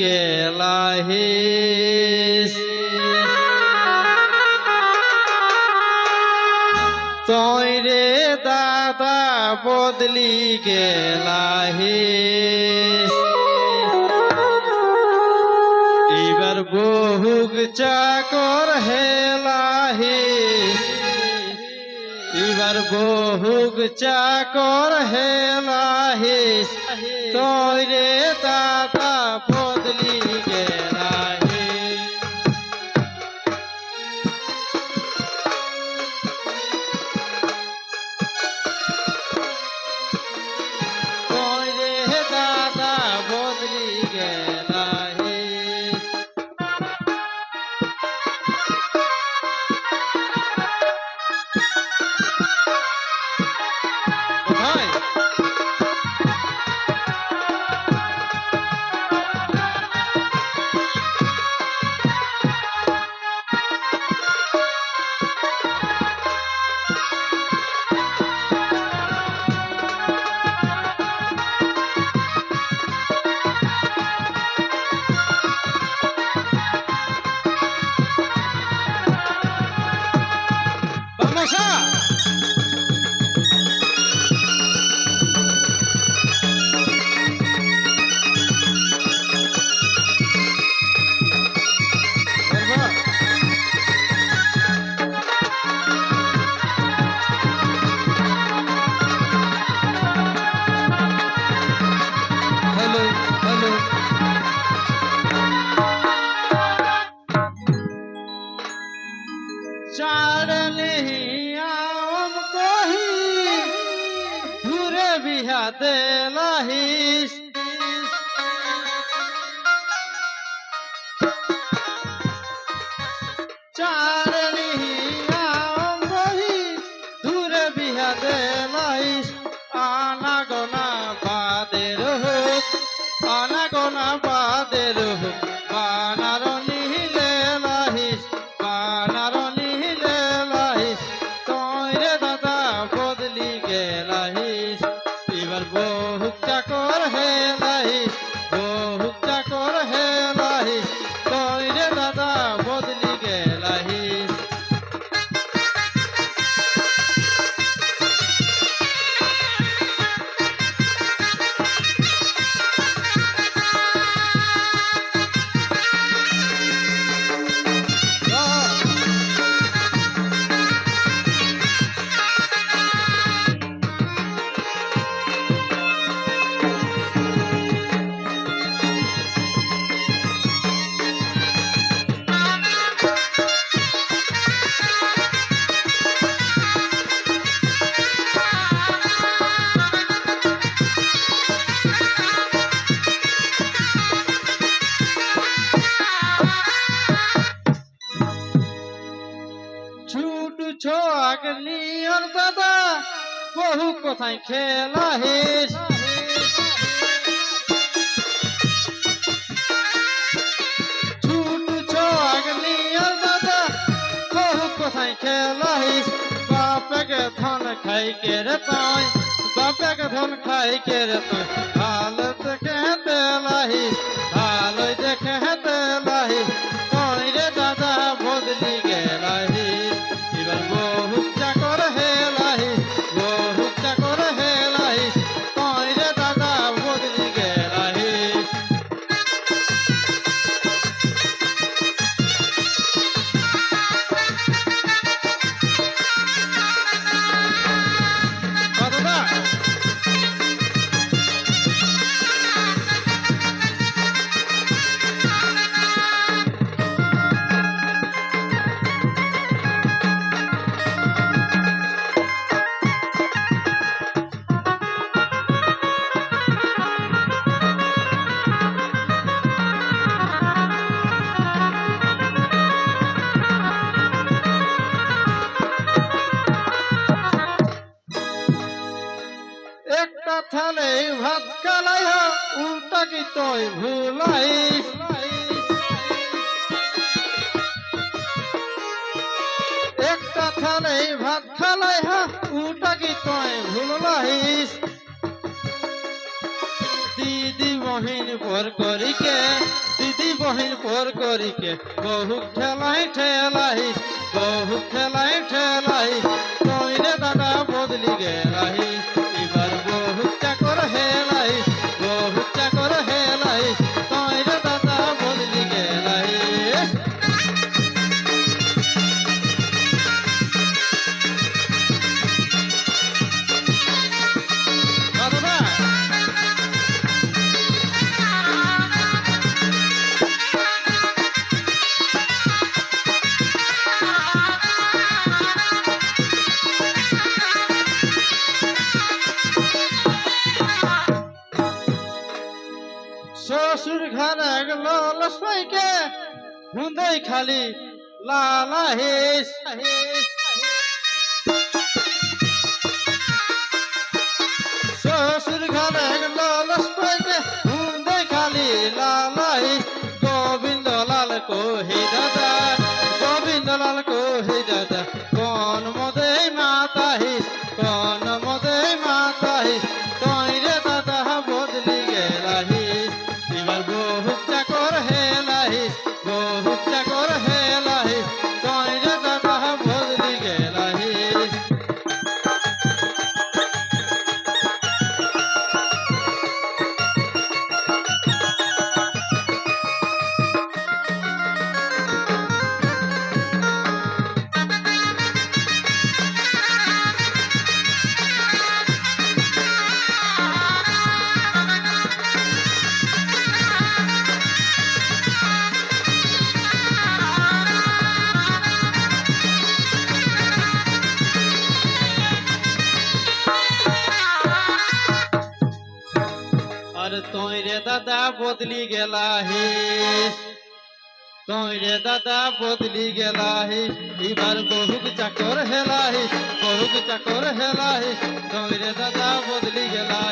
গেলাহিস তৈরে দাদা বদলি গেলাহিস এবার বহুক চাকর হেলাহিস এবার বহুক চাকর হেলাহিস তৈরে দাদা বদলি হাতে নাহিস। চার নিহিয়া অঙ্গহি দূরে বিহাতে নাহিস। আনা গোনা বাদের হোক আনা গোনা বাদের হোক এবার বহু চাকর হে লাহিস বহু কোথায় খেলা হেস ছুট ছোয়াক দাদা, বহু কোথায় খেলা হেস বাপেকে ধন খাই কে রে তাই বাপেকে ধন খাই কে রে তাই ভালো দেখে তেলাহিস ভালো দেখে তেলাহিস থালে ভাত কালাই উল্টা কি তুই ভুলাইস? একটা থালে ভাত খালাই হা উল্টা কি তুই ভুলাইস? দিদি বহিন পর করিকে, দিদি বহিন পর করিকে, বহু ঠেলাই ঠেলাইস, বহু ঠেলাই ঠেলাইস। হুন্দাই খালি লালা হেস শ্বশুর ঘরে লালস লক্ষ্মীকে হুঁদই খালি লালা হেস গোবিন্দ লাল কোহে দাদা গোবিন্দ লাল কোহে দাদা। তুই রে দাদা বদলি গেলাহিস তুই রে দাদা বদলি গেলাহিস এবার বহুক চাকর হেলাহিস বহুক চাকর হেলাহিস তুই রে দাদা বদলি গেলা